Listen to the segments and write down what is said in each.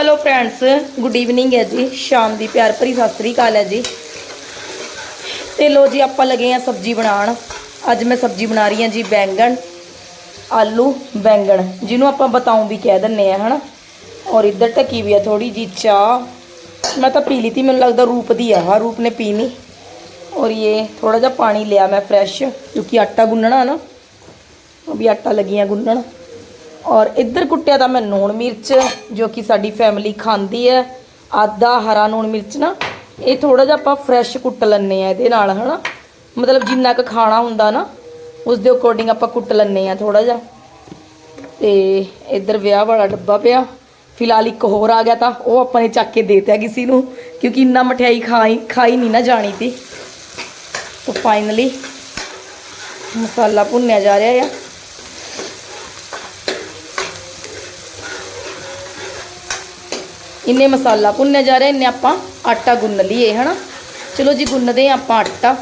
Hello friends good evening ਹੈ ਜੀ। ਸ਼ਾਮ ਦੀ ਪਿਆਰ ਭਰੀ ਸਤਿ ਸ੍ਰੀ ਅਕਾਲ ਹੈ ਜੀ। ਤੇ ਲੋ ਜੀ, ਆਪਾਂ ਲੱਗੇ ਆ ਸਬਜ਼ੀ ਬਣਾਉਣ। ਅੱਜ ਮੈਂ ਸਬਜ਼ੀ ਬਣਾ ਰਹੀ ਹਾਂ ਜੀ, ਬੈਂਗਣ, ਆਲੂ, ਬੈਂਗਣ, ਜਿਹਨੂੰ ਆਪਾਂ ਬਤਾਉਂ ਵੀ ਕਹਿ ਦਿੰਨੇ ਆ ਹਨਾ। ਔਰ ਇੱਧਰ ਢੱਕੀ ਵੀ ਆ ਥੋੜੀ ਜੀ ਚਾਹ। ਮੈਂ ਤਾਂ ਪੀ ਲਈ ਤੀ, ਮੈਨੂੰ ਲੱਗਦਾ ਰੂਪ ਦੀ ਆ ਹਾਂ ਰੂਪ ਨੇ ਪੀ ਲਈ ਔਰ ਇਹ ਥੋੜਾ ਜਿਹਾ ਪਾਣੀ ਲਿਆ ਮੈਂ ਫਰੈਸ਼ ਕਿਉਂਕਿ ਆਟਾ ਗੁੰਨਣਾ ਨਾ। ਉਹ ਵੀ ਆਟਾ ਲੱਗੀਆਂ ਗੁੰਨਣ। ਔਰ ਇੱਧਰ ਕੁੱਟਿਆ ਤਾਂ ਮੈਂ ਨੂਣ ਮਿਰਚ, ਜੋ ਕਿ ਸਾਡੀ ਫੈਮਿਲੀ ਖਾਂਦੀ ਹੈ। ਆਦਾ ਹਰਾ ਨੂਣ ਮਿਰਚ ਨਾ, ਇਹ ਥੋੜਾ ਜਿਹਾ ਆਪਾਂ ਫਰੈਸ਼ ਕੁੱਟ ਲੈਣੇ ਆ ਇਹਦੇ ਨਾਲ, ਹਨਾ। ਮਤਲਬ ਜਿੰਨਾ ਕੁ ਖਾਣਾ ਹੁੰਦਾ ਨਾ ਉਸ ਦੇ ਅਕੋਰਡਿੰਗ ਆਪਾਂ ਕੁੱਟ ਲੈਣੇ ਆ ਥੋੜਾ ਜਿਹਾ। ਤੇ ਇੱਧਰ ਵਿਆਹ ਵਾਲਾ ਡੱਬਾ ਪਿਆ। ਫਿਲਹਾਲ ਇੱਕ ਹੋਰ ਆ ਗਿਆ ਤਾਂ, ਉਹ ਆਪਾਂ ਨੇ ਚੱਕ ਕੇ ਦੇਤਾ ਕਿਸੇ ਨੂੰ, ਕਿਉਂਕਿ ਇੰਨਾ ਮਠਿਆਈ ਖਾਈ ਖਾਈ ਨਹੀਂ ਨਾ ਜਾਣੀ ਤੀ। ਤਾਂ ਫਾਈਨਲੀ ਮਸਾਲਾ ਭੁੰਨਿਆ ਜਾ ਰਿਹਾ ਆ। ਇੰਨੇ ਮਸਾਲਾ ਭੁੰਨਿਆ ਜਾ ਰਿਹਾ, ਇੰਨੇ ਆਪਾਂ ਆਟਾ ਗੁੰਨ ਲਈਏ, ਹਨਾ? ਚਲੋ ਜੀ, ਗੁੰਨਦੇ ਹਾਂ ਆਪਾਂ ਆਟਾ।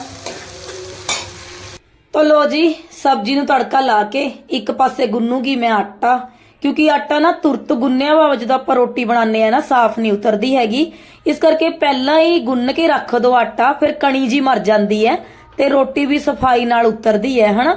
ਤਾਂ ਲੋ ਜੀ, ਸਬਜ਼ੀ ਨੂੰ ਤੜਕਾ ਲਾ ਕੇ ਇੱਕ ਪਾਸੇ ਗੁੰਨੂਗੀ ਮੈਂ ਆਟਾ, ਕਿਉਂਕਿ ਆਟਾ ਨਾ ਤੁਰਤ ਗੁੰਨਿਆ ਵਾ, ਜਦੋਂ ਆਪਾਂ ਰੋਟੀ ਬਣਾਉਂਦੇ ਆ ਨਾ, ਸਾਫ਼ ਨਹੀਂ ਉਤਰਦੀ ਹੈਗੀ। ਇਸ ਕਰਕੇ ਪਹਿਲਾਂ ਹੀ ਗੁੰਨ ਕੇ ਰੱਖ ਦੋ ਆਟਾ, ਫਿਰ ਕਣੀ ਜੀ ਮਰ ਜਾਂਦੀ ਹੈ ਤੇ ਰੋਟੀ ਵੀ ਸਫ਼ਾਈ ਨਾਲ ਉਤਰਦੀ ਹੈ, ਹਨਾ?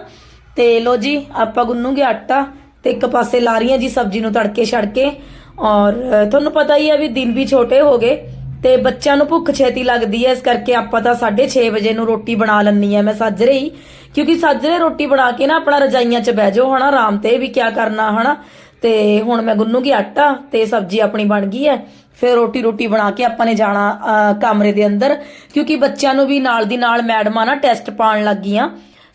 ਤੇ ਲੋ ਜੀ, ਆਪਾਂ ਗੁੰਨੂਗੇ ਆਟਾ, ਤੇ ਇੱਕ ਪਾਸੇ ਲਾ ਰਹੀਆਂ ਜੀ ਸਬਜ਼ੀ ਨੂੰ ਤੜਕੇ ਛੜ ਕੇ। ਔਰ ਤੁਹਾਨੂੰ ਪਤਾ ਹੀ ਹੈ ਵੀ ਦਿਨ ਵੀ ਛੋਟੇ ਹੋ ਗਏ ਤੇ ਬੱਚਿਆਂ ਨੂੰ ਭੁੱਖ ਛੇਤੀ ਲੱਗਦੀ ਹੈ ਇਸ ਕਰਕੇ ਆਪਾਂ ਤਾਂ 6:30 ਵਜੇ ਨੂੰ ਰੋਟੀ ਬਣਾ ਲੈਣੀ ਆ, ਮੈਂ ਸਾਜਰੇ ਹੀ ਕਿਉਂਕਿ ਸਾਜਰੇ ਰੋਟੀ ਬਣਾ ਕੇ ਨਾ ਆਪਣਾ ਰਜਾਈਆਂ 'ਚ ਬਹਿ ਜਾਓ, ਹਨਾ, ਆਰਾਮ ਤੇ ਵੀ ਕਿਆ ਕਰਨਾ, ਹਨਾ। ਤੇ ਹੁਣ ਮੈਂ ਗੁੰਨੂਗੀ ਆਟਾ ਤੇ ਸਬਜ਼ੀ ਆਪਣੀ ਬਣ ਗਈ ਹੈ ਫਿਰ ਰੋਟੀ ਰੋਟੀ ਬਣਾ ਕੇ ਆਪਾਂ ਨੇ ਜਾਣਾ ਕਮਰੇ ਦੇ ਅੰਦਰ। ਕਿਉਂਕਿ ਬੱਚਿਆਂ ਨੂੰ ਵੀ ਨਾਲ ਦੀ ਨਾਲ ਮੈਡਮਾਂ ਨਾ ਟੈਸਟ ਪਾਉਣ ਲੱਗੀਆਂ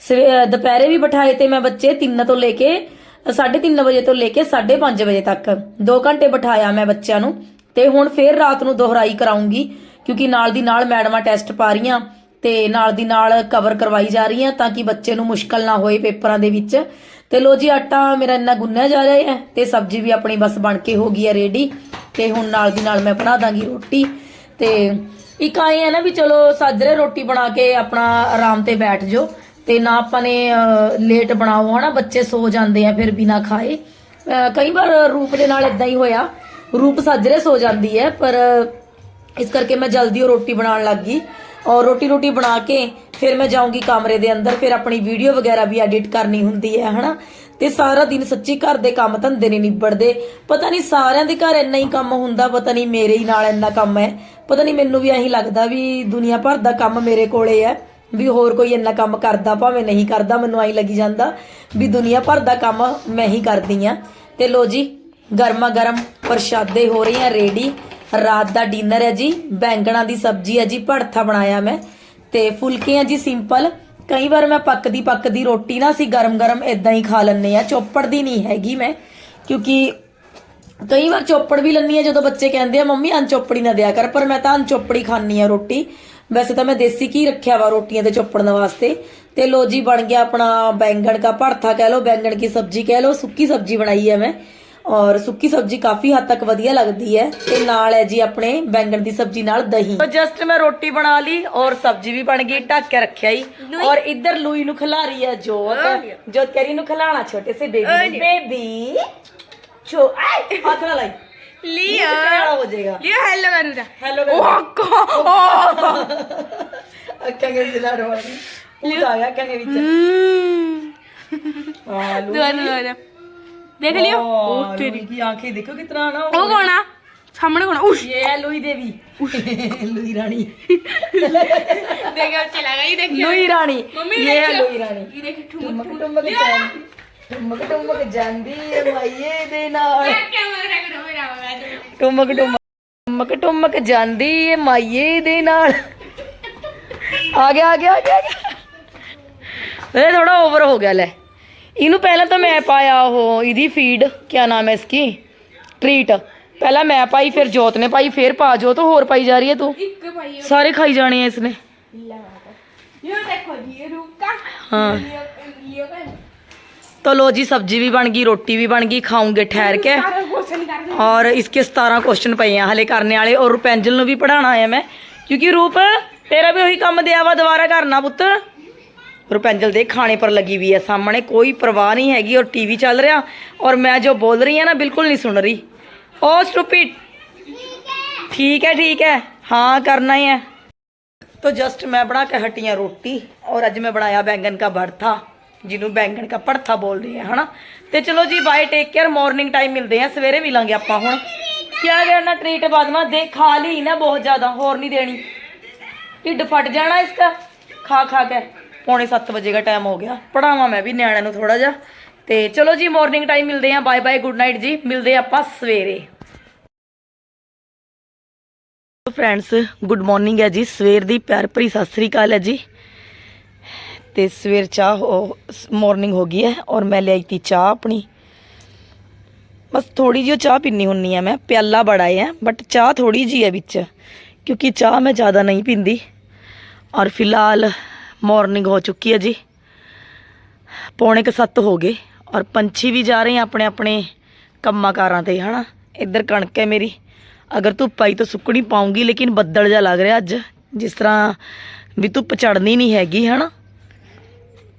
ਸਵੇ- ਦੁਪਹਿਰੇ ਵੀ ਬਿਠਾਏ ਤੇ ਮੈਂ ਬੱਚੇ 3 ਤੋਂ ਲੈ ਕੇ 3:30 ਵਜੇ ਤੋਂ ਲੈ ਕੇ 5:30 ਵਜੇ ਤੱਕ। 2 ਘੰਟੇ ਬਿਠਾਇਆ ਮੈਂ ਬੱਚਿਆਂ ਨੂੰ ਤੇ ਹੁਣ ਫੇਰ ਰਾਤ ਨੂੰ ਦੁਹਰਾਈ ਕਰਾਉਂਗੀ, ਕਿਉਂਕਿ ਨਾਲ ਦੀ ਨਾਲ ਮੈਡਮਾਂ ਟੈਸਟ ਪਾ ਰਹੀਆਂ ਤੇ ਨਾਲ ਦੀ ਨਾਲ ਕਵਰ ਕਰਵਾਈ ਜਾ ਰਹੀਆਂ ਤਾਂ ਕਿ ਬੱਚੇ ਨੂੰ ਮੁਸ਼ਕਲ ਨਾ ਹੋਏ ਪੇਪਰਾਂ ਦੇ ਵਿੱਚ। ਤੇ ਲੋ ਜੀ, ਆਟਾ ਮੇਰਾ ਇੰਨਾ ਗੁੰਨਿਆ ਜਾ ਰਿਹਾ ਹੈ ਤੇ ਸਬਜ਼ੀ ਵੀ ਆਪਣੀ ਬਸ ਬਣ ਕੇ ਹੋ ਗਈ ਹੈ ਰੈਡੀ ਤੇ ਹੁਣ ਨਾਲ ਦੀ ਨਾਲ ਮੈਂ ਬਣਾ ਦਾਂਗੀ ਰੋਟੀ। ਤੇ ਇੱਕ ਆਏ ਆ ਨਾ ਵੀ ਚਲੋ ਸਾਜਰੇ ਰੋਟੀ ਬਣਾ ਕੇ ਆਪਣਾ ਆਰਾਮ ਤੇ ਬੈਠ ਜਾਓ। ਤੇ ਨਾ ਆਪਾਂ ਨੇ ਲੇਟ ਬਣਾਓ, ਹਨਾ, ਬੱਚੇ ਸੋ ਜਾਂਦੇ ਆ ਫਿਰ ਬਿਨਾ ਖਾਏ। ਕਈ ਵਾਰ ਰੂਪ ਦੇ ਨਾਲ ਇਦਾਂ ਹੀ ਹੋਇਆ, ਰੂਪ ਸਾਜਰੇ ਸੋ ਜਾਂਦੀ ਹੈ, ਪਰ ਇਸ ਕਰਕੇ ਮੈਂ ਜਲਦੀ ਉਹ ਰੋਟੀ ਬਣਾਉਣ ਲੱਗ ਗਈ। ਔਰ ਰੋਟੀ ਰੋਟੀ ਬਣਾ ਕੇ ਫਿਰ ਮੈਂ ਜਾਊਂਗੀ ਕਮਰੇ ਦੇ ਅੰਦਰ, ਫਿਰ ਆਪਣੀ ਵੀਡੀਓ ਵਗੈਰਾ ਵੀ ਐਡਿਟ ਕਰਨੀ ਹੁੰਦੀ ਹੈ, ਹਨਾ। ਤੇ ਸਾਰਾ ਦਿਨ ਸੱਚੀ ਘਰ ਦੇ ਕੰਮ ਧੰਦੇ ਨਹੀਂ ਨਿਬੜਦੇ। ਪਤਾ ਨਹੀਂ ਸਾਰਿਆਂ ਦੇ ਘਰ ਇੰਨਾ ਹੀ ਕੰਮ ਹੁੰਦਾ, ਪਤਾ ਨਹੀਂ ਮੇਰੇ ਹੀ ਨਾਲ ਇੰਨਾ ਕੰਮ ਹੈ। ਪਤਾ ਨਹੀਂ ਮੈਨੂੰ ਵੀ ਐਂ ਲੱਗਦਾ ਵੀ ਦੁਨੀਆ ਭਰ ਦਾ ਕੰਮ ਮੇਰੇ ਕੋਲੇ ਹੈ। ਵੀ ਹੋਰ ਕੋਈ ਇੰਨਾ ਕੰਮ ਕਰਦਾ ਭਾਵੇਂ ਨਹੀਂ ਕਰਦਾ, ਮੈਨੂੰ ਐਂ ਲੱਗੀ ਜਾਂਦਾ ਵੀ ਦੁਨੀਆ ਭਰ ਦਾ ਕੰਮ ਮੈਂ ਹੀ ਕਰਦੀ ਆ। ਤੇ ਲੋ ਜੀ ਗਰਮਾ ਗਰਮ ਪ੍ਰਸ਼ਾਦੇ ਹੋ ਰਹੇ ਆ ਰੈਡੀ ਰਾਤ ਦਾ ਡਿਨਰ ਹੈ ਜੀ, ਬੈਂਗਣਾ ਦੀ ਸਬਜ਼ੀ ਹੈ ਜੀ, ਭੜਥਾ ਬਣਾਇਆ ਮੈਂ। ਤੇ ਫੁਲਕੇ ਆ ਜੀ ਸਿੰਪਲ। ਕਈ ਵਾਰ ਮੈਂ ਪੱਕਦੀ ਪੱਕਦੀ ਰੋਟੀ ਨਾ ਅਸੀਂ ਗਰਮ ਗਰਮ ਇਦਾਂ ਹੀ ਖਾ ਲੈਂਦੇ ਆ। ਚੋਪੜ ਦੀ ਨਹੀਂ ਹੈਗੀ ਮੈਂ, ਕਿਉਂਕਿ ਕਈ ਵਾਰ ਚੋਪੜ ਵੀ ਲੰਨੀ ਆ ਜਦੋਂ ਬੱਚੇ ਕਹਿੰਦੇ ਆ, ਮੰਮੀ, ਅਨਚੋਪੜੀ ਨਾ ਦਿਆ ਕਰ। ਪਰ ਮੈਂ ਤਾਂ ਅਨਚੋਪੜੀ ਖਾਣੀ ਆ ਰੋਟੀ। ਵੈਸੇ ਤਾਂ ਮੈਂ ਦੇਸੀ ਘੀ ਰੱਖਿਆ ਵਾ ਰੋਟੀਆਂ ਤੇ ਚੋਪੜਨ ਵਾਸਤੇ। ਤੇ ਲੋ ਜੀ ਬਣ ਗਿਆ ਆਪਣਾ ਬੈਂਗਣ ਦਾ ਭਰਥਾ ਕਹਿ ਲੋ ਬੈਂਗਣ ਕੀ ਸਬਜ਼ੀ ਕਹਿ ਲੋ ਸੁੱਕੀ ਸਬਜ਼ੀ ਬਣਾਈ ਹੈ ਮੈਂ। ਔਰ ਸੁੱਕੀ ਸਬਜ਼ੀ ਕਾਫੀ ਹੱਦ ਤੱਕ ਵਧੀਆ ਲੱਗਦੀ ਹੈ। ਤੇ ਨਾਲ ਹੈ ਜੀ ਆਪਣੇ ਬੈਂਗਣ ਦੀ ਸਬਜ਼ੀ ਨਾਲ ਦਹੀਂ। ਜਸਟ ਮੈਂ ਰੋਟੀ ਬਣਾ ਲਈ ਔਰ ਸਬਜ਼ੀ ਵੀ ਬਣ ਗਈ ਢੱਕ ਕੇ ਰੱਖਿਆ ਹੀ ਔਰ ਇੱਧਰ ਲੂਈ ਨੂੰ ਖਿਲਾ ਰਹੀ ਹੈ ਜੋਤ। ਜੋਤ ਕਰੀ ਨੂੰ ਖਿਲਾਣਾ ਛੋਟੇ ਸੇ ਬੇਬੀ ਬੇਬੀ ਛੋ ਆਈ ਹੱਥ ਨਾ ਲਾਈ। ਅੱਖਾਂ। ਰੋਣੀ ਉਹ ਆ ਗਿਆ ਅੱਖਾਂ ਦੇ ਵਿੱਚ। ਲੂ ਉਹ ਕੀ ਆਂਖੇ ਦੇਖੋ ਕਿਤਨਾ ਨਾ ਦੇਵੀ। ਲੂਈ ਰਾਣੀ। ਦੇਖੋ ਚਲਾ ਗਈ ਦੇਖਿਓ। ਲੂਈ ਰਾਣੀ। ਮੰਮੀ ਇਹ ਹੈ ਦੇਖਿਓ। ਲੂਈ ਰਾਣੀ। ਇਹ ਦੇਖ ਟੁੰਮਕ ਟੁੰਮਕ ਜਾਂਦੀ। ਟੁੰਮਕ ਟੁੰਮਕ ਜਾਂਦੀ ਏ ਮਾਈਏ ਦੇ ਨਾਲ। ਟੁਮਕ ਟੁਮਕ ਟੁਮਕ ਜਾਂਦੀ ਏ ਮਾਈਏ ਦੇ ਨਾਲ। ਆ ਗਿਆ ਆ ਗਿਆ ਆ ਗਿਆ ਇਹ ਥੋੜਾ ਓਵਰ ਹੋ ਗਿਆ ਲੈ। ਇਹਨੂੰ ਪਹਿਲਾਂ ਤਾਂ ਮੈਂ ਪਾਇਆ ਉਹ ਇਹਦੀ ਫੀਡ ਕੀ ਨਾਮ ਹੈ ਇਸਕੀ? ਟ੍ਰੀਟ ਪਹਿਲਾਂ ਮੈਂ ਪਾਈ ਫਿਰ ਜੋਤ ਨੇ ਪਾਈ ਫਿਰ ਪਾ ਜੋਤ ਹੋਰ ਪਾਈ ਜਾ ਰਹੀ ਹੈ ਤੂੰ? ਸਾਰੇ ਖਾਈ ਜਾਣੇ ਐ ਇਸਨੇ। ਇਹ ਦੇਖੋ ਹਾਂ। ਲਿਓ ਜੀ ਸਬਜ਼ੀ ਵੀ ਬਣ ਗਈ ਰੋਟੀ ਵੀ ਬਣ ਗਈ ਖਾਉਂਗੇ ਠਹਿਰ ਕੇ। के ਸਾਰਾ ਕੁਐਸਚਨ ਕਰ ਦੇ और इसके 17 क्वेश्चन पे हैं हले करने वाले और रुपेंजल ਨੂੰ ਵੀ ਪੜਾਉਣਾ ਹੈ ਮੈਂ ਕਿਉਂਕਿ ਰੂਪ ਤੇਰਾ ਵੀ ਉਹੀ ਕੰਮ ਦਿਆ ਵਾ ਦੁਬਾਰਾ ਕਰਨਾ ਪੁੱਤ ਰੁਪੈਂਜਲ ਦੇ ਖਾਣੇ ਪਰ ਲੱਗੀ ਵੀ ਹੈ ਸਾਹਮਣੇ ਕੋਈ ਪਰਵਾਹ ਨਹੀਂ ਹੈਗੀ ਔਰ ਟੀਵੀ ਚੱਲ ਰਿਹਾ ਔਰ ਮੈਂ ਜੋ ਬੋਲ ਰਹੀ ਹਾਂ ਨਾ ਬਿਲਕੁਲ ਨਹੀਂ ਸੁਣ ਰਹੀ ਓ ਸਟੂਪਿਡ ठीक है ठीक है हाँ करना ही है तो जस्ट मैं बना के हटी हाँ रोटी और अज मैं बनाया बैंगन का भरथा ਜਿਹਨੂੰ ਬੈਂਗਣ ਦਾ ਭੜਥਾ ਬੋਲਦੇ ਆ, ਹਨਾ? ਤੇ ਚਲੋ ਜੀ bye take care morning time ਮਿਲਦੇ ਆ, ਸਵੇਰੇ ਮਿਲਾਂਗੇ ਆਪਾਂ ਹੁਣ। ਕਿਆ ਕਰਨਾ ਟ੍ਰੀਟ ਬਾਦਮਾ? ਦੇ ਖਾ ਲਈ ਨਾ ਬਹੁਤ ਜ਼ਿਆਦਾ, ਹੋਰ ਨਹੀਂ ਦੇਣੀ। ਢਿੱਡ ਫਟ ਜਾਣਾ ਇਸका ਖਾ ਖਾ ਕੇ। ਪੌਣੇ 7 ਵਜੇ ਦਾ ਟਾਈਮ ਹੋ ਗਿਆ। ਪੜਾਵਾਂ ਮੈਂ ਵੀ ਨਿਆਣਿਆਂ ਨੂੰ ਥੋੜਾ ਜਿਹਾ। ਤੇ ਚਲੋ ਜੀ ਮਾਰਨਿੰਗ ਟਾਈਮ ਮਿਲਦੇ ਆ। ਬਾਏ ਬਾਏ ਗੁੱਡ ਨਾਈਟ ਜੀ। ਮਿਲਦੇ ਆਪਾਂ ਸਵੇਰੇ। ਫਰੈਂਡਸ ਗੁੱਡ ਮਾਰਨਿੰਗ ਹੈ ਜੀ। ਸਵੇਰ ਦੀ ਪਿਆਰ ਭਰੀ ਸਤਿ ਸ੍ਰੀ ਅਕਾਲ ਹੈ ਜੀ। ਤੇ ਸਵੇਰ ਚਾਹ ਹੋ ਮਾਰਨਿੰਗ ਹੋ ਗਈ ਹੈ ਔਰ ਮੈਂ ਲਿਆਈ ਤੀ ਚਾਹ ਆਪਣੀ। ਬਸ ਥੋੜੀ ਜਿਹੀ ਚਾਹ ਪੀਣੀ ਹੁੰਨੀ ਆ ਮੈਂ, ਪਿਆਲਾ ਬੜਾ ਹੈ ਬਟ ਚਾਹ ਥੋੜੀ ਜੀ ਹੈ ਵਿੱਚ, ਕਿਉਂਕਿ ਚਾਹ ਮੈਂ ਜ਼ਿਆਦਾ ਨਹੀਂ ਪੀਂਦੀ। ਔਰ ਫਿਲਹਾਲ ਮਾਰਨਿੰਗ ਹੋ ਚੁੱਕੀ ਹੈ ਜੀ। ਪੌਣੇ ਕੁ ਸੱਤ ਹੋ ਗਏ ਔਰ ਪੰਛੀ ਵੀ ਜਾ ਰਹੇ ਆ ਆਪਣੇ ਆਪਣੇ ਕੰਮਾਂ ਕਾਰਾਂ ਤੇ, ਹਨਾ? ਇੱਧਰ ਕਣਕ ਹੈ ਮੇਰੀ। ਅਗਰ ਧੁੱਪ ਆਈ ਤਾਂ ਸੁੱਕਣੀ ਪਾਉਂਗੀ, ਲੇਕਿਨ ਬੱਦਲ ਜਿਹਾ ਲੱਗ ਰਿਹਾ ਅੱਜ, ਜਿਸ ਤਰ੍ਹਾਂ ਵੀ ਧੁੱਪ ਚੜਨੀ ਨਹੀਂ ਹੈਗੀ, ਹਨਾ?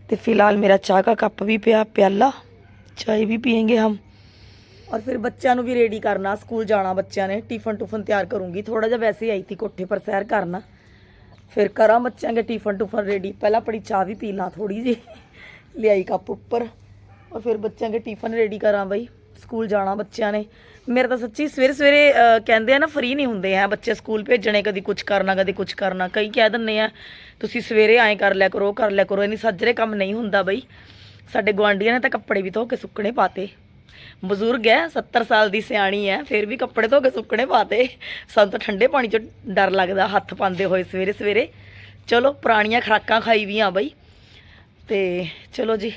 तो ਫਿਲਹਾਲ ਮੇਰਾ ਚਾਹ का ਕੱਪ ਵੀ ਪਿਆ, ਪਿਆਲਾ, ਚਾਹ ਵੀ पियेंगे ਹਮ। ਔਰ ਫਿਰ ਬੱਚਿਆਂ ਨੂੰ ਵੀ ਰੈਡੀ ਕਰਨਾ ਸਕੂਲ ਜਾਣਾ ਬੱਚਿਆਂ ਨੇ ਟਿਫਨ ਟੁਫਨ ਤਿਆਰ ਕਰੂੰਗੀ। ਥੋੜਾ ਜਿਹਾ ਵੈਸੇ ਆਈ ਸੀ ਕੋਠੇ ਪਰ ਸੈਰ ਕਰਨਾ। ਫਿਰ ਕਰਾਂ ਬੱਚਿਆਂ ਦੇ ਟਿਫਨ ਟੁਫਨ ਰੈਡੀ ਪਹਿਲਾਂ ਆਪਣੀ ਚਾਹ ਵੀ ਪੀ ਲਾਂ ਥੋੜੀ ਜੀ ਲਿਆਈ ਕੱਪ ਉੱਪਰ। ਔਰ ਫਿਰ ਬੱਚਿਆਂ ਦੇ ਟਿਫਨ ਰੈਡੀ ਕਰਾਂ ਬਈ। ਸਕੂਲ ਜਾਣਾ ਬੱਚਿਆਂ ਨੇ। ਮੇਰੇ ਤਾਂ ਸੱਚੀ ਸਵੇਰੇ ਸਵੇਰੇ ਕਹਿੰਦੇ ਆ ਨਾ ਫ੍ਰੀ ਨਹੀਂ ਹੁੰਦੇ ਆ ਬੱਚੇ ਸਕੂਲ ਭੇਜਣੇ, ਕਦੀ ਕੁਝ ਕਰਨਾ, ਕਦੀ ਕੁਝ ਕਰਨਾ। ਕਈ ਕਹਿ ਦਿੰਦੇ ਆ, ਤੁਸੀਂ ਸਵੇਰੇ ਐਂ ਕਰ ਲਿਆ ਕਰੋ, ਕਰ ਲਿਆ ਕਰੋ। ਇਨੀ ਸੱਜਰੇ ਕੰਮ ਨਹੀਂ ਹੁੰਦਾ ਬਈ। ਸਾਡੇ ਗੁਆਂਢੀਆਂ ਨੇ ਤਾਂ ਕੱਪੜੇ ਵੀ ਧੋ ਕੇ ਸੁੱਕਣੇ ਪਾਤੇ। ਬਜ਼ੁਰਗ ਹੈ 70 ਸਾਲ ਦੀ ਸਿਆਣੀ ਹੈ, ਫਿਰ ਵੀ ਕੱਪੜੇ ਧੋ ਕੇ ਸੁੱਕਣੇ ਪਾਤੇ। ਸਾਨੂੰ ਤਾਂ ਠੰਡੇ ਪਾਣੀ 'ਚ ਡਰ ਲੱਗਦਾ, ਹੱਥ ਪਾਉਂਦੇ ਹੋਏ ਸਵੇਰੇ ਸਵੇਰੇ। ਚਲੋ, ਪੁਰਾਣੀਆਂ ਖਰਾਕਾਂ ਖਾਈ ਵੀ ਆ ਬਈ। ਤੇ ਚਲੋ ਜੀ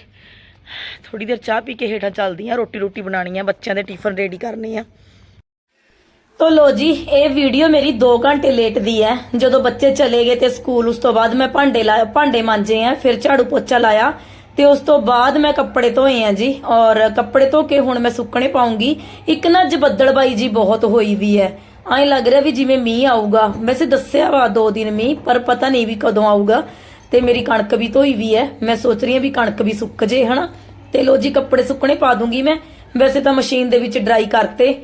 ਥੋੜੀ ਦੇਰ ਚਾਹ ਪੀ ਕੇ ਹੇਠਾਂ ਚੱਲਦੀ ਆ ਰੋਟੀ ਰੋਟੀ ਬਣਾਣੀ ਆ, ਬੱਚਿਆਂ ਦੇ ਟਿਫਨ ਰੈਡੀ ਕਰਨੇ ਆ। ਤੋ ਲੋ ਜੀ, ਇਹ ਵੀਡੀਓ ਮੇਰੀ 2 ਘੰਟੇ ਲੇਟ ਦੀ ਹੈ। ਜਦੋਂ ਬੱਚੇ ਚਲੇ ਗਏ ਤੇ ਸਕੂਲ, ਉਸ ਤੋਂ ਬਾਅਦ ਮੈਂ ਭਾਂਡੇ ਲਾਇਆ ਭਾਂਡੇ ਮਾਂਜੇ ਆ, ਫਿਰ ਝਾੜੂ ਪੋਚਾ ਲਾਇਆ ਤੇ ਉਸ ਤੋਂ ਬਾਅਦ ਮੈਂ ਕੱਪੜੇ ਧੋਏ ਆ ਜੀ। ਔਰ ਕੱਪੜੇ ਧੋ ਕੇ ਹੁਣ ਮੈਂ ਸੁੱਕਣੇ ਪਾਉਂਗੀ। ਇੱਕ ਨਾ ਅੱਜ ਬੱਦਲਬਾਈ ਜੀ ਬਹੁਤ ਹੋਈ ਵੀ ਹੈ। ਐਂ ਲੱਗ ਰਿਹਾ ਵੀ ਜਿਵੇਂ ਮੀਂਹ ਆਊਗਾ। ਵੈਸੇ ਦੱਸਿਆ ਵਾ ਦੋ ਦਿਨ ਮੀਂਹ, ਪਰ ਪਤਾ ਨਹੀਂ ਵੀ ਕਦੋਂ ਆਊਗਾ। ਤੇ ਮੇਰੀ ਕਣਕ ਵੀ ਧੋਈ ਵੀ ਹੈ ਮੈਂ ਸੋਚ ਰਹੀ ਹਾਂ ਵੀ ਕਣਕ ਵੀ ਸੁੱਕ ਜੇ, ਹਨਾ? ਤੇ ਲੋ ਜੀ, ਕੱਪੜੇ ਸੁੱਕਣੇ ਪਾ ਦੂੰਗੀ ਮੈਂ। ਵੈਸੇ ਤਾਂ ਮਸ਼ੀਨ ਦੇ ਵਿੱਚ ਡਰਾਈ ਕਰਤੇ।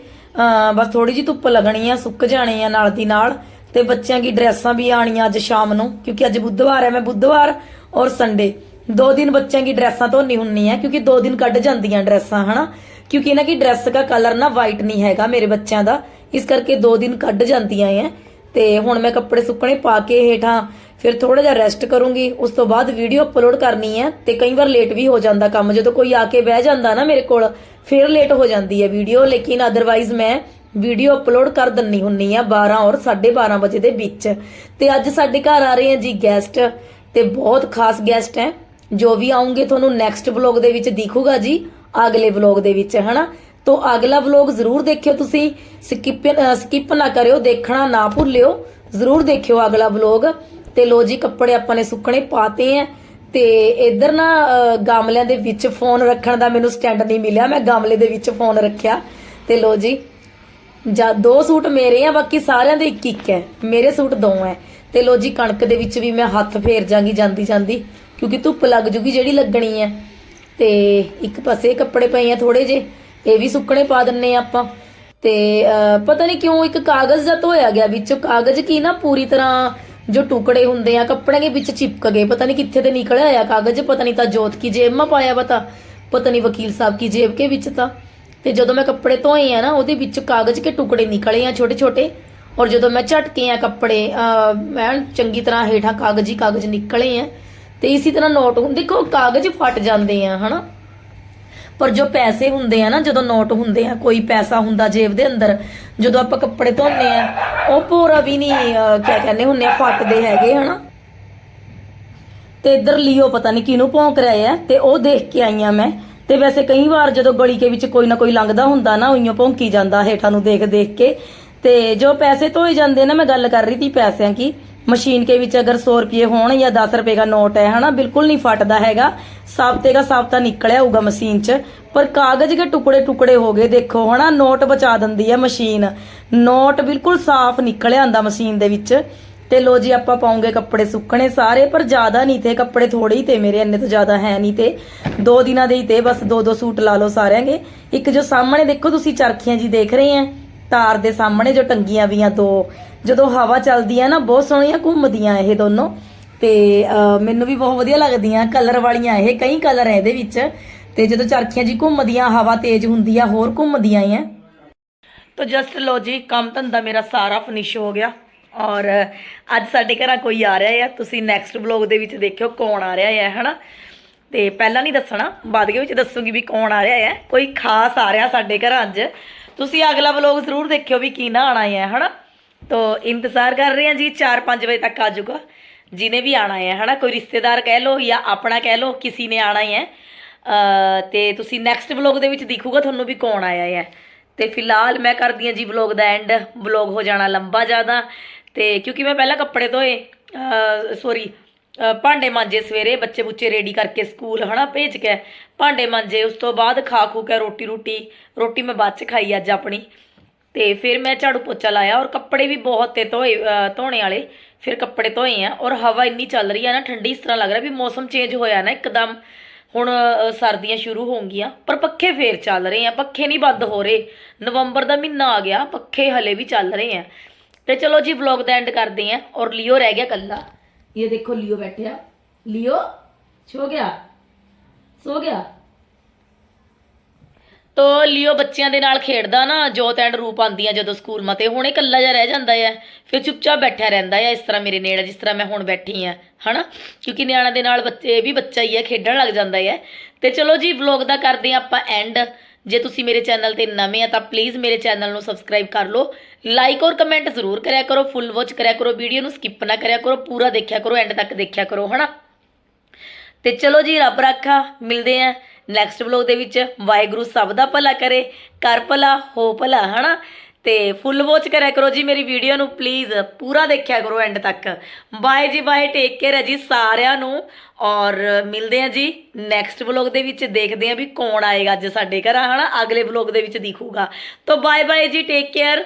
ਬਸ ਥੋੜੀ ਜੀ ਧੁੱਪ ਲੱਗਣੀ ਆ, ਸੁੱਕ ਜਾਣੇ ਆ ਨਾਲ ਦੀ ਨਾਲ। ਤੇ ਬੱਚਿਆਂ ਦੀ ਡਰੈਸਾਂ ਵੀ ਆਣੀਆਂ ਅੱਜ ਸ਼ਾਮ ਨੂੰ, ਕਿਉਂਕਿ ਅੱਜ ਬੁੱਧਵਾਰ ਹੈ ਮੈਂ ਬੁੱਧਵਾਰ ਔਰ ਸੰਡੇ ਦੋ ਦਿਨ ਬੱਚਿਆਂ ਦੀ ਡਰੈਸਾਂ ਧੋਣੀ ਹੁੰਨੀ ਹੈ ਕਿਉਂਕਿ ਦੋ ਦਿਨ ਕੱਢ ਜਾਂਦੀਆਂ ਡਰੈਸਾਂ, ਹਨਾ? ਕਿਉਂਕਿ ਇਹਨਾਂ ਦੀ ਡਰੈਸ ਦਾ ਕਲਰ ਨਾ ਵਾਈਟ ਨਹੀਂ ਹੈਗਾ ਮੇਰੇ ਬੱਚਿਆਂ ਦਾ। ਇਸ ਕਰਕੇ ਦੋ ਦਿਨ ਕੱਢ ਜਾਂਦੀਆਂ ਐ। ਤੇ ਹੁਣ ਮੈਂ ਕੱਪੜੇ ਸੁੱਕਣੇ ਪਾ ਕੇ ਹੇਠਾਂ ਫਿਰ ਥੋੜਾ ਜਿਹਾ ਰੈਸਟ ਕਰੂੰਗੀ। ਉਸ ਤੋਂ ਬਾਅਦ ਵੀਡੀਓ ਅਪਲੋਡ ਕਰਨੀ ਹੈ ਤੇ ਕਈ ਵਾਰ ਲੇਟ ਵੀ ਹੋ ਜਾਂਦਾ ਕੰਮ। ਜਦੋਂ ਕੋਈ ਆ ਕੇ ਬਹਿ ਜਾਂਦਾ ਨਾ ਮੇਰੇ ਕੋਲ, ਫਿਰ ਲੇਟ ਹੋ ਜਾਂਦੀ ਹੈ ਵੀਡੀਓ ਲੇਕਿਨ ਅਦਰਵਾਈਜ਼ ਮੈਂ ਵੀਡੀਓ ਅਪਲੋਡ ਕਰ ਦਿੰਨੀ ਹੁੰਨੀ ਆ 12 ਔਰ 12:30 ਵਜੇ ਦੇ ਵਿੱਚ। ਤੇ ਅੱਜ ਸਾਡੇ ਘਰ ਆ ਰਹੇ ਆ ਜੀ ਗੈਸਟ ਤੇ ਬਹੁਤ ਖਾਸ ਗੈਸਟ ਹੈ। ਜੋ ਵੀ ਆਉਂਗੇ ਤੁਹਾਨੂੰ ਨੈਕਸਟ ਵਲੌਗ ਦੇ ਵਿੱਚ ਦਿਖੂਗਾ ਜੀ, ਅਗਲੇ ਵਲੌਗ ਦੇ ਵਿੱਚ, ਹਨਾ? ਤੋ ਅਗਲਾ ਵਲੌਗ ਜ਼ਰੂਰ ਦੇਖਿਓ ਤੁਸੀਂ। ਸਕਿਪ ਸਕਿਪ ਨਾ ਕਰਿਓ, ਦੇਖਣਾ ਨਾ ਭੁੱਲਿਓ। ਜ਼ਰੂਰ ਦੇਖਿਓ ਅਗਲਾ ਵਲੌਗ। ਤੇ ਲੋ ਜੀ, ਕੱਪੜੇ ਆਪਾਂ ਨੇ ਸੁੱਕਣੇ ਪਾਤੇ ਆ ਤੇ ਇਧਰ ਨਾ ਗਾਮਲਿਆਂ ਦੇ ਵਿੱਚ ਫੋਨ ਰੱਖਣ ਦਾ ਮੈਨੂੰ ਸਟੈਂਡ ਨਹੀਂ ਮਿਲਿਆ। ਮੈਂ ਗਾਮਲੇ ਦੇ ਵਿੱਚ ਫੋਨ ਰੱਖਿਆ। ਤੇ ਲੋ ਜੀ, ਜਾਂ ਦੋ ਸੂਟ ਮੇਰੇ ਆ, ਬਾਕੀ ਸਾਰਿਆਂ ਦੇ ਇੱਕ ਇੱਕ ਹੈ ਮੇਰੇ ਸੂਟ ਦੋ ਹੈ ਤੇ ਲੋ ਜੀ, ਕਣਕ ਦੇ ਵਿੱਚ ਵੀ ਮੈਂ ਹੱਥ ਫੇਰ ਜਾਂਗੀ ਜਾਂਦੀ ਜਾਂਦੀ, ਕਿਉਂਕਿ ਧੁੱਪ ਲੱਗ ਜੂਗੀ ਜਿਹੜੀ ਲੱਗਣੀ ਹੈ ਤੇ ਇੱਕ ਪਾਸੇ ਕੱਪੜੇ ਪਏ ਆ ਥੋੜੇ ਜੇ ਇਹ ਵੀ ਸੁੱਕਣੇ ਪਾ ਦਿੰਨੇ ਆ ਆਪਾਂ। ਤੇ ਪਤਾ ਨਹੀਂ ਕਿਉਂ ਇੱਕ ਕਾਗਜ਼ ਦਾ ਧੋਇਆ ਗਿਆ ਵਿੱਚ। ਕਾਗਜ਼ ਕੀ ਨਾ ਪੂਰੀ ਤਰ੍ਹਾਂ ਜੋ ਟੁਕੜੇ ਹੁੰਦੇ ਆ ਕੱਪੜੇ ਦੇ ਵਿੱਚ ਚਿਪਕ ਗਏ। ਪਤਾ ਨਹੀਂ ਕਿੱਥੇ ਤੇ ਨਿਕਲਿਆ ਆਇਆ ਕਾਗਜ਼ ਪਤਾ ਨਹੀਂ ਤਾਂ ਜੋਤ ਕੀ ਜੇਬ ਮਾ ਪਾਇਆ ਪਤਾ ਪਤਾ ਨਹੀਂ ਵਕੀਲ ਸਾਹਿਬ ਕੀ ਜੇਬ ਕੇ ਵਿੱਚ ਤਾਂ। ਤੇ ਜਦੋਂ ਮੈਂ ਕੱਪੜੇ ਧੋਏ ਆ ਨਾ ਉਹਦੇ ਵਿੱਚ ਕਾਗਜ਼ ਕੇ ਟੁਕੜੇ ਨਿਕਲੇ ਆ ਛੋਟੇ ਛੋਟੇ ਔਰ ਜਦੋਂ ਮੈਂ ਝਟਕੇ ਆ ਕੱਪੜੇ ਅਹ, ਮੈਂ ਚੰਗੀ ਤਰ੍ਹਾਂ ਹੇਠਾਂ ਕਾਗਜ਼ੀ ਕਾਗਜ਼ ਨਿਕਲੇ ਆ। ਤੇ ਇਸੇ ਤਰ੍ਹਾਂ ਨੋਟ ਹੁੰਦੇ ਦੇਖੋ ਕਾਗਜ਼ ਫਟ ਜਾਂਦੇ ਆ ਹਨਾ? ਪਰ ਜੋ ਪੈਸੇ ਹੁੰਦੇ ਆ ਨਾ, ਜਦੋਂ ਨੋਟ ਹੁੰਦੇ ਆ, ਕੋਈ ਪੈਸਾ ਹੁੰਦਾ ਜੇਬ ਦੇ ਅੰਦਰ, ਜਦੋਂ ਆਪਾਂ ਕੱਪੜੇ ਧੋਨੇ ਆ, ਉਹ ਪੂਰਾ ਵੀ ਨਹੀਂ ਕਿਆ ਕਹਿੰਦੇ ਹੁੰਨੇ ਫਟਦੇ ਹੈਗੇ, ਹਨਾ? ਤੇ ਇੱਧਰ ਲਿਓ, ਪਤਾ ਨਹੀਂ ਕਿਹਨੂੰ ਭੌਂਕ ਰਿਹਾ ਹੈ ਤੇ ਉਹ ਦੇਖ ਕੇ ਆਈਆਂ ਮੈਂ। ਤੇ ਵੈਸੇ ਕਈ ਵਾਰ ਜਦੋਂ ਗਲੀ ਕੇ ਵਿੱਚ ਕੋਈ ਨਾ ਕੋਈ ਲੰਘਦਾ ਹੁੰਦਾ ਨਾ ਉਈਓ ਭੌਂਕੀ ਜਾਂਦਾ ਹੇਠਾਂ ਨੂੰ ਦੇਖ ਦੇਖ ਕੇ। ਤੇ ਜੋ ਪੈਸੇ ਧੋਏ ਜਾਂਦੇ ਨਾ, ਮੈਂ ਗੱਲ ਕਰ ਰਹੀ ਸੀ ਪੈਸਿਆਂ ਕੀ। ਮਸ਼ੀਨ ਕੇ ਵਿੱਚ ਅਗਰ 100 ਰੁਪਏ ਹੋਣ ਜਾਂ 10 ਰੁਪਏ ਦਾ ਨੋਟ ਹੈ, ਹਨਾ, ਬਿਲਕੁਲ ਨਹੀਂ ਫਟਦਾ ਹੈਗਾ। ਸਾਫਤੇ ਦਾ ਸਾਫਤਾ ਨਿਕਲਿਆ ਹੋਊਗਾ ਮਸ਼ੀਨ 'ਚ, ਪਰ ਕਾਗਜ਼ ਦੇ ਟੁਕੜੇ ਟੁਕੜੇ ਹੋ ਗਏ, ਦੇਖੋ, ਹਨਾ, ਨੋਟ ਬਚਾ ਦਿੰਦੀ ਹੈ ਮਸ਼ੀਨ। ਨੋਟ ਬਿਲਕੁਲ ਸਾਫ਼ ਨਿਕਲਿਆ ਆਂਦਾ ਮਸ਼ੀਨ ਦੇ ਵਿੱਚ। ਤੇ ਲੋ ਜੀ, ਆਪਾਂ ਪਾਉਂਗੇ ਕੱਪੜੇ ਸੁੱਕਣੇ ਸਾਰੇ, ਪਰ ਜ਼ਿਆਦਾ ਨਹੀਂ ਤੇ, ਕੱਪੜੇ ਥੋੜੇ ਹੀ ਤੇ, ਮੇਰੇ ਇੰਨੇ ਤੋਂ ਜ਼ਿਆਦਾ ਹੈ ਨਹੀਂ ਤੇ। ਦੋ ਦਿਨਾਂ ਦੇ ਹੀ ਤੇ, ਬਸ ਦੋ ਦੋ ਸੂਟ ਲਾ ਲਓ ਸਾਰਿਆਂ ਦੇ ਇੱਕ ਜੋ ਸਾਹਮਣੇ ਦੇਖੋ, ਤੁਸੀਂ ਚਰਖੀਆਂ ਜੀ ਦੇਖ ਰਹੇ ਆ। ਤਾਰ ਦੇ ਸਾਹਮਣੇ ਜੋ ਟੰਗੀਆਂ ਵੀਆਂ ਦੋ, ਜਦੋਂ ਹਵਾ ਚੱਲਦੀ ਆ ਨਾ, ਬਹੁਤ ਸੋਹਣੀਆਂ ਘੁੰਮਦੀਆਂ ਇਹ ਦੋਨੋਂ। ਤੇ ਮੈਨੂੰ ਵੀ ਬਹੁਤ ਵਧੀਆ ਲੱਗਦੀਆਂ ਕਲਰ ਵਾਲੀਆਂ ਇਹ, ਕਈ ਕਲਰ ਹੈ ਇਹਦੇ ਵਿੱਚ। ਤੇ ਜਦੋਂ ਚਰਖੀਆਂ ਜੀ ਘੁੰਮਦੀਆਂ, ਹਵਾ ਤੇਜ਼ ਹੁੰਦੀ ਆ, ਹੋਰ ਘੁੰਮਦੀਆਂ ਹੀ ਆ। ਤੋ ਜਸਟ ਲੋ ਜੀ, ਕੰਮ ਧੰਦਾ ਮੇਰਾ ਸਾਰਾ ਫਿਨਿਸ਼ ਹੋ ਗਿਆ। ਔਰ ਅੱਜ ਸਾਡੇ ਘਰਾਂ ਕੋਈ ਆ ਰਿਹਾ ਹੈ ਤੁਸੀਂ ਨੈਕਸਟ ਵਲੌਗ ਦੇ ਵਿੱਚ ਦੇਖਿਓ ਕੌਣ ਆ ਰਿਹਾ ਹੈ ਹਨਾ? ਤੇ ਪਹਿਲਾਂ ਨਹੀਂ ਦੱਸਣਾ, ਬਾਅਦ ਵਿੱਚ ਦੱਸੂਗੀ ਵੀ ਕੌਣ ਆ ਰਿਹਾ ਹੈ ਕੋਈ ਖਾਸ ਆ ਰਿਹਾ ਸਾਡੇ ਘਰਾਂ ਅੱਜ ਤੁਸੀਂ ਅਗਲਾ ਵਲੌਗ ਜ਼ਰੂਰ ਦੇਖਿਓ ਵੀ ਕੀ ਨਾ ਆਣਾ ਹੈ ਹਨਾ? ਤੋ ਇੰਤਜ਼ਾਰ ਕਰ ਰਹੇ ਹਾਂ ਜੀ 4-5 ਵਜੇ ਤੱਕ ਆ ਜਾਊਗਾ। ਜਿਨੇ ਵੀ ਆਣਾ ਹੈ ਹਨਾ? ਕੋਈ ਰਿਸ਼ਤੇਦਾਰ ਕਹਿ ਲੋ ਜਾਂ ਆਪਣਾ ਕਹਿ ਲੋ ਕਿਸੇ ਨੇ ਆਣਾ ਹੈ ਅ, ਤੇ ਤੁਸੀਂ ਨੈਕਸਟ ਵਲੌਗ ਦੇ ਵਿੱਚ ਦਿਖੂਗਾ ਤੁਹਾਨੂੰ ਵੀ ਕੌਣ ਆਇਆ ਹੈ। ਤੇ ਫਿਲਹਾਲ ਮੈਂ ਕਰਦੀ ਹਾਂ ਜੀ ਵਲੌਗ ਦਾ ਐਂਡ ਵਲੌਗ ਹੋ ਜਾਣਾ ਲੰਬਾ ਜ਼ਿਆਦਾ। ਤੇ ਕਿਉਂਕਿ ਮੈਂ ਪਹਿਲਾਂ ਕੱਪੜੇ ਧੋਏ ਸੌਰੀ ਭਾਂਡੇ ਮਾਂਜੇ ਸਵੇਰੇ, ਬੱਚੇ ਬੁੱਚੇ ਰੈਡੀ ਕਰਕੇ ਸਕੂਲ ਹਨਾ ਭੇਜ ਕੇ। ਭਾਂਡੇ ਮਾਂਜੇ, ਉਸ ਤੋਂ ਬਾਅਦ ਖਾ ਖੂ ਕੇ ਰੋਟੀ ਰੋਟੀ ਰੋਟੀ ਮੈਂ ਬਾਅਦ ਚ ਖਾਈ ਅੱਜ ਆਪਣੀ। ਤੇ ਫਿਰ ਮੈਂ ਝਾੜੂ ਪੋਚਾ ਲਾਇਆ ਔਰ ਕੱਪੜੇ ਵੀ ਬਹੁਤ ਤੇ ਧੋਏ ਧੋਣੇ ਵਾਲੇ, ਫਿਰ ਕੱਪੜੇ ਧੋਏ ਆ ਔਰ ਹਵਾ ਇੰਨੀ ਚੱਲ ਰਹੀ ਆ ਨਾ, ਠੰਡੀ ਇਸ ਤਰ੍ਹਾਂ ਲੱਗ ਰਿਹਾ ਵੀ ਮੌਸਮ ਚੇਂਜ ਹੋਇਆ ਨਾ ਇੱਕਦਮ। ਹੁਣ ਸਰਦੀਆਂ ਸ਼ੁਰੂ ਹੋਣਗੀਆਂ ਪਰ ਪੱਖੇ ਫੇਰ ਚੱਲ ਰਹੇ ਆ, ਪੱਖੇ ਨਹੀਂ ਬੰਦ ਹੋ ਰਹੇ। ਨਵੰਬਰ ਦਾ ਮਹੀਨਾ ਆ ਗਿਆ, ਪੱਖੇ ਹਲੇ ਵੀ ਚੱਲ ਰਹੇ ਆ। ਤੇ ਚਲੋ ਜੀ ਵਲੌਗ ਦਾ ਐਂਡ ਕਰਦੇ ਆ ਔਰ ਲਿਓ ਰਹਿ ਗਿਆ ਕੱਲਾ ਇਹ ਦੇਖੋ ਲਿਓ ਬੈਠਿਆ ਲਿਓ ਸੋ ਗਿਆ ਸੋ ਗਿਆ ਤੋ ਲਿਓ ਬੱਚਿਆਂ ਦੇ ਨਾਲ ਖੇਡਦਾ ਨਾ ਜੋਤ ਐਂਡ ਰੂਪ ਆਂਦੀਆਂ ਜਦੋਂ ਸਕੂਲ ਮਤੇ ਹੁਣ ਇਕੱਲਾ ਜਿਹਾ ਰਹਿ ਜਾਂਦਾ ਹੈ ਫਿਰ ਚੁੱਪਚਾਪ ਬੈਠਿਆ ਰਹਿੰਦਾ ਹੈ ਇਸ ਤਰ੍ਹਾਂ ਮੇਰੇ ਨੇੜੇ ਜਿਸ ਤਰ੍ਹਾਂ ਮੈਂ ਹੁਣ ਬੈਠੀ ਆ ਹਨਾ ਕਿਉਂਕਿ ਨਿਆਣਾ ਦੇ ਨਾਲ ਬੱਚੇ ਵੀ ਬੱਚਾ ਹੀ ਹੈ ਖੇਡਣ ਲੱਗ ਜਾਂਦਾ ਹੈ ਤੇ ਚਲੋ ਜੀ ਵਲੌਗ ਦਾ ਕਰਦੇ ਹਾਂ ਆਪਾਂ ਐਂਡ ਜੇ ਤੁਸੀਂ ਮੇਰੇ ਚੈਨਲ ਤੇ ਨਵੇਂ ਆ ਤਾਂ ਪਲੀਜ਼ ਮੇਰੇ ਚੈਨਲ ਨੂੰ ਸਬਸਕ੍ਰਾਈਬ ਕਰ ਲਓ। ਲਾਈਕ ਔਰ ਕਮੈਂਟ ਜ਼ਰੂਰ ਕਰਿਆ ਕਰੋ ਫੁੱਲ ਵਾਚ ਕਰਿਆ ਕਰੋ ਵੀਡੀਓ ਨੂੰ ਸਕਿਪ ਨਾ ਕਰਿਆ ਕਰੋ, ਪੂਰਾ ਦੇਖਿਆ ਕਰੋ ਐਂਡ ਤੱਕ ਦੇਖਿਆ ਕਰੋ, ਹਨਾ? ਤੇ ਚਲੋ ਜੀ, ਰੱਬ ਰਾਖਾ, ਮਿਲਦੇ ਆ ਨੈਕਸਟ ਵਲੌਗ ਦੇ ਵਿੱਚ। ਵਾਹਿਗੁਰੂ ਸਭ ਦਾ ਭਲਾ ਕਰੇ ਕਰ ਭਲਾ, ਹੋ ਭਲਾ, ਹਨਾ? ਤੇ ਫੁੱਲ ਵਾਚ ਕਰਿਆ ਕਰੋ ਜੀ ਮੇਰੀ ਵੀਡੀਓ ਨੂੰ ਪਲੀਜ਼ ਪੂਰਾ ਦੇਖਿਆ ਕਰੋ ਐਂਡ ਤੱਕ। ਬਾਏ ਜੀ ਬਾਏ ਟੇਕ ਕੇਅਰ ਹੈ ਜੀ ਸਾਰਿਆਂ ਨੂੰ। ਔਰ ਮਿਲਦੇ ਆ ਜੀ ਨੈਕਸਟ ਵਲੌਗ ਦੇ ਵਿੱਚ, ਦੇਖਦੇ ਆ ਵੀ ਕੌਣ ਆਏਗਾ ਅੱਜ ਸਾਡੇ ਘਰ, ਹਨਾ? ਅਗਲੇ ਵਲੌਗ ਦੇ ਵਿੱਚ ਦਿਖੂਗਾ। ਤਾਂ ਬਾਏ ਬਾਏ ਜੀ ਟੇਕ ਕੇਅਰ